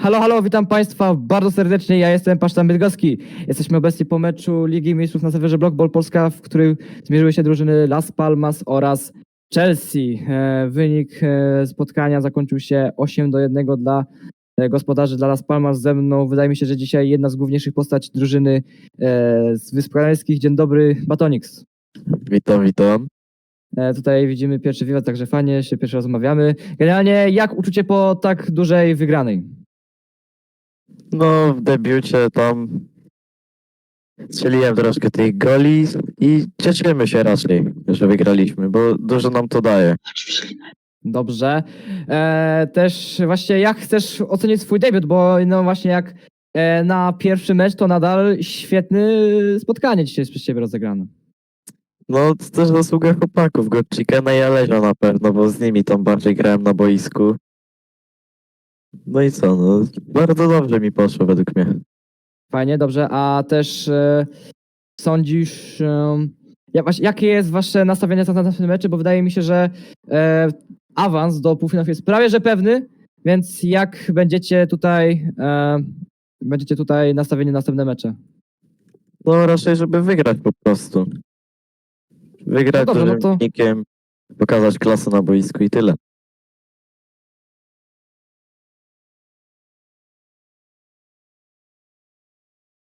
Halo, halo, witam Państwa bardzo serdecznie. Ja jestem Pasztan Bydgoski. Jesteśmy obecnie po meczu Ligi Mistrzów na serwerze Block Ball Polska, w którym zmierzyły się drużyny Las Palmas oraz Chelsea. E, wynik e, spotkania zakończył się 8 do 1 dla e, gospodarzy dla Las Palmas. Ze mną wydaje mi się, że dzisiaj jedna z główniejszych postaci drużyny z Wysp Kanarskich. Dzień dobry, Batonix. Witam, witam. Tutaj widzimy pierwszy wywiad, także fajnie się pierwszy rozmawiamy. Generalnie, jak uczucie po tak dużej wygranej? No, w debiucie tam strzeliłem troszkę tych goli i cieszymy się raczej, że wygraliśmy, bo dużo nam to daje. Dobrze. E, też właśnie jak chcesz ocenić swój debiut, bo no właśnie jak e, na pierwszy mecz to nadal świetne spotkanie dzisiaj jest przez ciebie rozegrane. No, to też zasługa chłopaków, Godczikena i Alezia na pewno, bo z nimi tam bardziej grałem na boisku. No i co, no, bardzo dobrze mi poszło według mnie. Fajnie, dobrze. A też e, sądzisz, e, ja, właśnie, jakie jest wasze nastawienie na następny mecz, bo wydaje mi się, że e, awans do półfinałów jest prawie że pewny, więc jak będziecie tutaj e, będziecie tutaj nastawieni na następne mecze? No, raczej, żeby wygrać po prostu. Wygrać No dobrze, no dużym to- wynikiem, pokazać klasę na boisku i tyle.